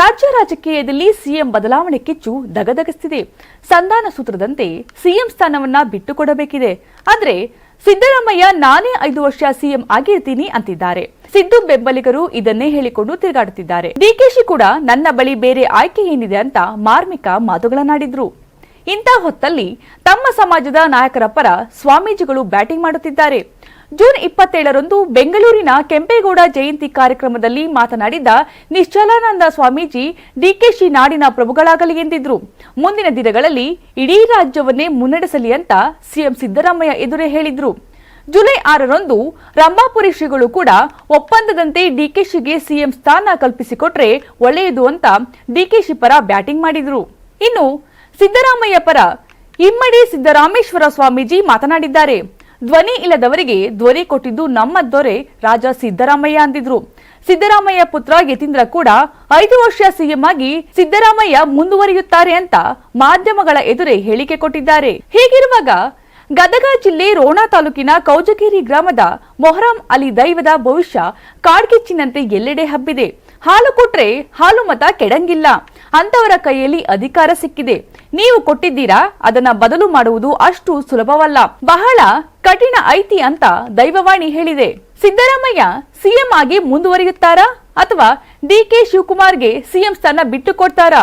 ರಾಜ್ಯ ರಾಜಕೀಯದಲ್ಲಿ ಸಿಎಂ ಬದಲಾವಣೆ ಕಿಚ್ಚು ದಗದಗಿಸ್ತಿದೆ ಸಂಧಾನ ಸೂತ್ರದಂತೆ ಸಿಎಂ ಸ್ಥಾನವನ್ನ ಬಿಟ್ಟುಕೊಡಬೇಕಿದೆ. ಆದ್ರೆ ಸಿದ್ದರಾಮಯ್ಯ ನಾನೇ ಐದು ವರ್ಷ ಸಿಎಂ ಆಗಿರ್ತೀನಿ ಅಂತಿದ್ದಾರೆ. ಸಿದ್ದು ಬೆಂಬಲಿಗರು ಇದನ್ನೇ ಹೇಳಿಕೊಂಡು ತಿರುಗಾಡುತ್ತಿದ್ದಾರೆ. ಡಿಕೆಶಿ ಕೂಡ ನನ್ನ ಬಳಿ ಬೇರೆ ಆಯ್ಕೆ ಏನಿದೆ ಅಂತ ಮಾರ್ಮಿಕ ಮಾತುಗಳನ್ನಾಡಿದ್ರು. ಇಂಥ ಹೊತ್ತಲ್ಲಿ ತಮ್ಮ ಸಮಾಜದ ನಾಯಕರ ಪರ ಸ್ವಾಮೀಜಿಗಳು ಬ್ಯಾಟಿಂಗ್ ಮಾಡುತ್ತಿದ್ದಾರೆ. ಜೂನ್ ಇಪ್ಪತ್ತೇಳರಂದು ಬೆಂಗಳೂರಿನ ಕೆಂಪೇಗೌಡ ಜಯಂತಿ ಕಾರ್ಯಕ್ರಮದಲ್ಲಿ ಮಾತನಾಡಿದ ನಿಶ್ಚಲಾನಂದ ಸ್ವಾಮೀಜಿ ಡಿಕೆಶಿ ನಾಡಿನ ಪ್ರಭುಗಳಾಗಲಿ ಎಂದಿದ್ರು. ಮುಂದಿನ ದಿನಗಳಲ್ಲಿ ಇಡೀ ರಾಜ್ಯವನ್ನೇ ಮುನ್ನಡೆಸಲಿ ಅಂತ ಸಿಎಂ ಸಿದ್ದರಾಮಯ್ಯ ಎದುರೇ ಹೇಳಿದ್ರು. ಜುಲೈ ಆರರಂದು ರಂಭಾಪುರಿ ಶ್ರೀಗಳು ಕೂಡ ಒಪ್ಪಂದದಂತೆ ಡಿಕೆಶಿಗೆ ಸಿಎಂ ಸ್ಥಾನ ಕಲ್ಪಿಸಿಕೊಟ್ರೆ ಒಳ್ಳೆಯದು ಅಂತ ಡಿಕೆಶಿ ಪರ ಬ್ಯಾಟಿಂಗ್ ಮಾಡಿದ್ರು. ಇನ್ನು ಸಿದ್ದರಾಮಯ್ಯ ಪರ ಇಮ್ಮಡಿ ಸಿದ್ದರಾಮೇಶ್ವರ ಸ್ವಾಮೀಜಿ ಮಾತನಾಡಿದ್ದಾರೆ. ಧ್ವನಿ ಇಲ್ಲದವರಿಗೆ ಧ್ವನಿ ಕೊಟ್ಟಿದ್ದು ನಮ್ಮ ದೊರೆ ರಾಜ ಸಿದ್ದರಾಮಯ್ಯ ಅಂದಿದ್ರು. ಸಿದ್ದರಾಮಯ್ಯ ಪುತ್ರ ಯತೀಂದ್ರ ಕೂಡ ಐದು ವರ್ಷ ಸಿಎಂ ಆಗಿ ಸಿದ್ದರಾಮಯ್ಯ ಮುಂದುವರಿಯುತ್ತಾರೆ ಅಂತ ಮಾಧ್ಯಮಗಳ ಎದುರೇ ಹೇಳಿಕೆ ಕೊಟ್ಟಿದ್ದಾರೆ. ಹೀಗಿರುವಾಗ ಗದಗ ಜಿಲ್ಲೆ ರೋಣ ತಾಲೂಕಿನ ಕೌಜಗೇರಿ ಗ್ರಾಮದ ಮೊಹರಂ ಅಲಿ ದೈವದ ಭವಿಷ್ಯ ಕಾಡ್ಗಿಚ್ಚಿನಂತೆ ಎಲ್ಲೆಡೆ ಹಬ್ಬಿದೆ. ಹಾಲು ಕೊಟ್ರೆ ಹಾಲು ಮತ ಕೆಡಂಗಿಲ್ಲ. ಅಂತವರ ಕೈಯಲ್ಲಿ ಅಧಿಕಾರ ಸಿಕ್ಕಿದೆ. ನೀವು ಕೊಟ್ಟಿದ್ದೀರಾ? ಅದನ್ನ ಬದಲು ಮಾಡುವುದು ಅಷ್ಟು ಸುಲಭವಲ್ಲ. ಬಹಳ ಕಠಿಣ ಐತಿ ಅಂತ ದೈವವಾಣಿ ಹೇಳಿದೆ. ಸಿದ್ದರಾಮಯ್ಯ ಸಿಎಂ ಆಗಿ ಮುಂದುವರಿಯುತ್ತಾರಾ? ಅಥವಾ ಡಿಕೆ ಶಿವಕುಮಾರ್ಗೆ ಸಿಎಂ ಸ್ಥಾನ ಬಿಟ್ಟು ಕೊಡ್ತಾರಾ?